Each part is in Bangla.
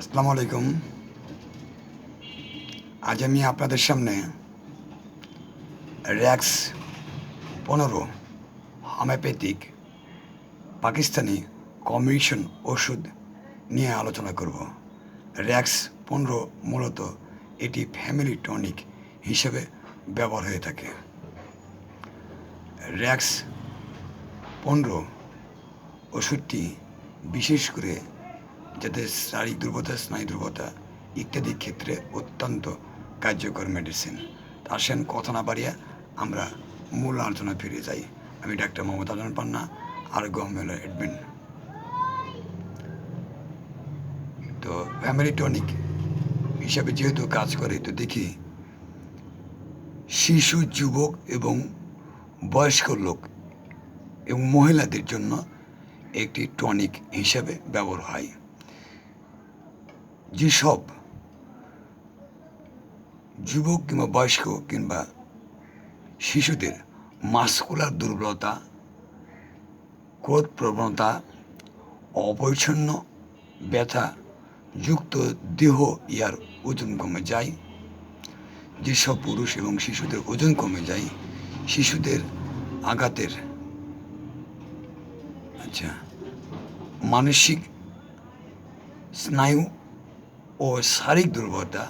আসসালামু আলাইকুম। আজ আমি আপনাদের সামনে র্যাক্স পনেরো হোমিওপ্যাথিক পাকিস্তানি কম্বিনেশন ওষুধ নিয়ে আলোচনা করব। র্যাক্স পনেরো মূলত এটি ফ্যামিলি টনিক হিসেবে ব্যবহার হয়ে থাকে। র্যাক্স পনেরো ওষুধটি বিশেষ করে যাদের শারীরিক দুর্বলতা, স্নায়ু দুর্বলতা ইত্যাদি ক্ষেত্রে অত্যন্ত কার্যকর মেডিসিন আসেন, কথা না বাড়িয়ে আমরা মূল আলোচনা ফিরে যাই। আমি ডাক্তার মোহাম্মদ আলম পান্না আর গভর্নমেন্ট অ্যাডমিন তো ফ্যামিলি টনিক হিসাবে যেহেতু কাজ করে, তো দেখি শিশু, যুবক এবং বয়স্ক লোক এবং মহিলাদের জন্য একটি টনিক হিসাবে ব্যবহার হয়। যেসব যুবক কিংবা বয়স্ক কিংবা শিশুদের মাস্কুলার দুর্বলতা, ক্রোধ প্রবণতা অপরিচ্ছন্ন ব্যথা, যুক্ত দেহ ইয়ার ওজন কমে যায়। যেসব পুরুষ এবং শিশুদের ওজন কমে যায়, শিশুদের আঘাতের আচ্ছা মানসিক স্নায়ু ও শারীরিক দুর্বলতা,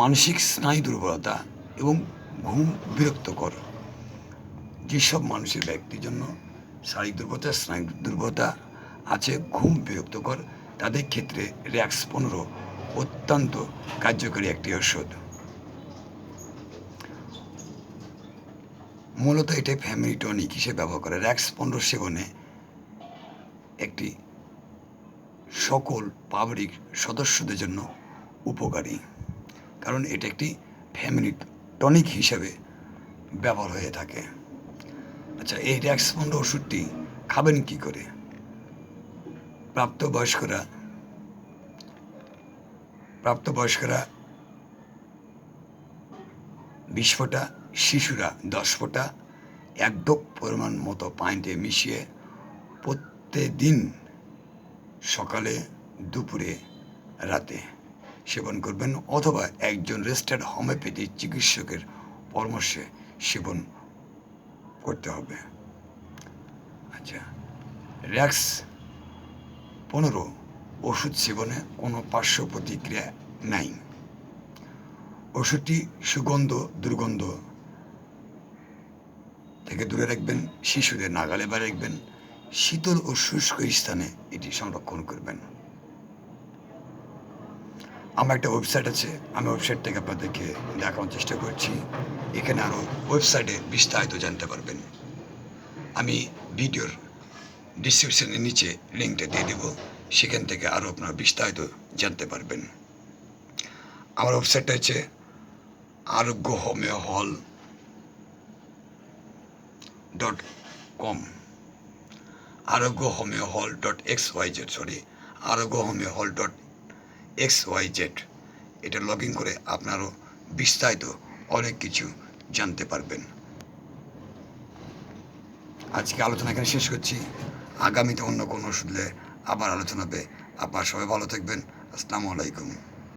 মানসিক স্নায়ু দুর্বলতা এবং ঘুম বিরক্তকর। যেসব মানুষের ব্যক্তির জন্য শারীরিক দুর্বলতা, স্নায়ু দুর্বলতা আছে, ঘুম বিরক্তকর, তাদের ক্ষেত্রে র্যাক্স পনেরো অত্যন্ত কার্যকরী একটি ওষুধ মূলত এটা ফ্যামিলি টনিক হিসেবে ব্যবহার করে। র্যাক্স পনেরো সেবনে একটি সকল পাবলিক সদস্যদের জন্য উপকারী। কারণ এটা একটি ফ্যামিলি টনিক হিসেবে ব্যবহার হয়ে থাকে। আচ্ছা এই র্যাক্স পনেরো ওষুধটি খাবেন কি করে? প্রাপ্তবয়স্করা প্রাপ্তবয়স্করা বিশ ফোঁটা, শিশুরা দশ ফোঁটা, এক পরিমাণ মতো পানিতে মিশিয়ে প্রত্যেকদিন সকালে, দুপুরে, রাতে। সেবন করবেন অথবা একজন রেজিস্টার্ড হোমিওপ্যাথি চিকিৎসকের পরামর্শে সেবন করতে হবে। আচ্ছা র্যাক্স পনেরো, ওষুধ সেবনে কোনো পার্শ্ব প্রতিক্রিয়া নাই। ওষুধটি সুগন্ধ, দুর্গন্ধ থেকে দূরে রাখবেন, শিশুদের নাগালে বা রাখবেন শীতল ও শুষ্ক স্থানে এটি সংরক্ষণ করবেন। আমার একটা ওয়েবসাইট আছে, আমি ওয়েবসাইট থেকে আপনাদেরকে দেখানোর চেষ্টা করছি। এখানে আরও ওয়েবসাইটে বিস্তারিত জানতে পারবেন। আমি ভিডিওর ডিসক্রিপশনের নিচে লিঙ্কটা দিয়ে দেবো, সেখান থেকে আরও আপনারা বিস্তারিত জানতে পারবেন। আমার ওয়েবসাইটটা হচ্ছে আরোগ্য homeo hall dot com Arogya homeo hall dot X Y Z sorry Arogya homeo hall dot X Y Z এটা লগ ইন করে আপনারও বিস্তারিত অনেক কিছু জানতে পারবেন। আজকে আলোচনা এখানে শেষ করছি। আগামীতে অন্য কোনো ওষুধে আবার আলোচনা হবে। আপনার সবাই ভালো থাকবেন। আসসালামু আলাইকুম।